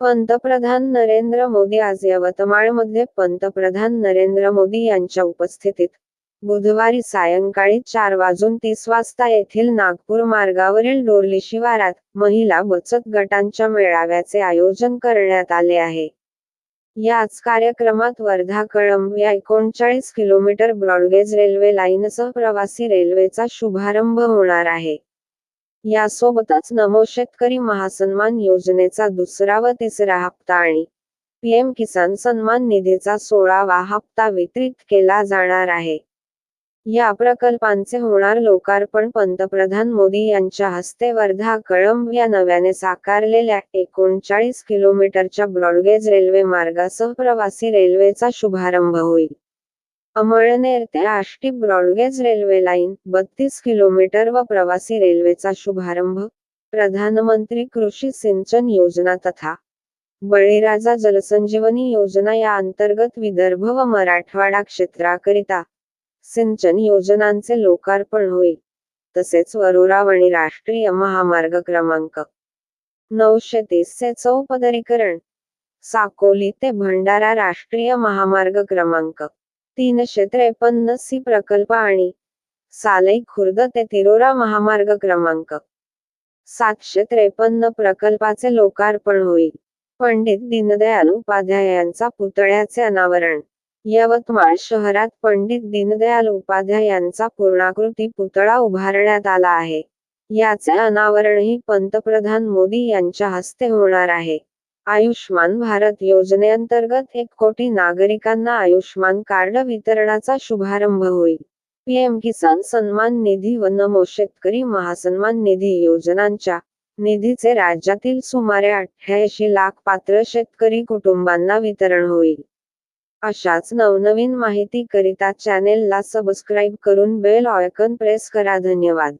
पंतप्रधान नरेंद्र मोदी आज यवतमाळमध्ये पंतप्रधान नरेंद्र मोदी यांच्या उपस्थितीत बुधवारी सायंकाळी चार वाजून तीस वाजता येथील नागपूर मार्गावरील डोरली शिवारात महिला बचत गटांच्या मेळाव्याचे आयोजन करण्यात आले आहे. याच कार्यक्रमात वर्धा कळंब या एकोणचाळीस किलोमीटर ब्रॉडगेज रेल्वे लाईनसह प्रवासी रेल्वेचा शुभारंभ होणार आहे. यासोबतच नमो शेतकरी महासन्मान योजनेचा दुसरा व तिसरा हप्ता आणि पीएम किसान सन्मान निधीचा सोळावा हप्ता वितरित केला जाणार आहे. या प्रकल्पांचे होणार लोकार्पण पंतप्रधान मोदी यांच्या हस्ते वर्धा कळंब या नव्याने साकारलेल्या एकोणचाळीस किलोमीटरच्या ब्रॉडगेज रेल्वे मार्गासह प्रवासी रेल्वेचा शुभारंभ होईल. अमळनेर ते Ashti broad gauge railway line बत्तीस किलोमीटर व प्रवासी रेल्वेचा शुभारंभ प्रधानमंत्री कृषी सिंचन योजना तथा बळीराजा जलसंजीवनी योजना या अंतर्गत विदर्भ व मराठवाडा क्षेत्राकरिता सिंचन योजनांचे लोकार्पण होईल तसेच वरुरावणी राष्ट्रीय महामार्ग क्रमांक नऊशे तीस चे चौपदरीकरण साकोली ते भंडारा राष्ट्रीय महामार्ग क्रमांक तीनशे त्रेपन्न सी प्रकल्प आणि सालई खुर्द ते तिरोरा महामार्ग क्रमांक. सातशे त्रेपन्न प्रकल्पाचे लोकार्पण होईल. पंडित दीनदयाल उपाध्याय यांचा पुतळ्याचे अनावरण. यवतमाळ शहरात पंडित दीनदयाल उपाध्याय यांचा पूर्णाकृती पुतळा उभारण्यात आला आहे. याचे अनावरणही पंतप्रधान मोदी यांच्या हस्ते होणार आहे. आयुष्मान भारत योजनेअंतर्गत एक कोटी नागरिकांना आयुष्मान कार्ड वितरणाचा शुभारंभ होईल. पीएम किसान सन्मान निधी व नमो शेतकरी महासन्मान निधी योजनांच्या निधीचे राज्यातील सुमारे अठ्ठ्याऐंशी लाख पात्र शेतकरी कुटुंबांना वितरण होईल. अशाच नवनवीन माहिती करिता चॅनेलला सबस्क्राईब करून बेल ऑयकन प्रेस करा. धन्यवाद.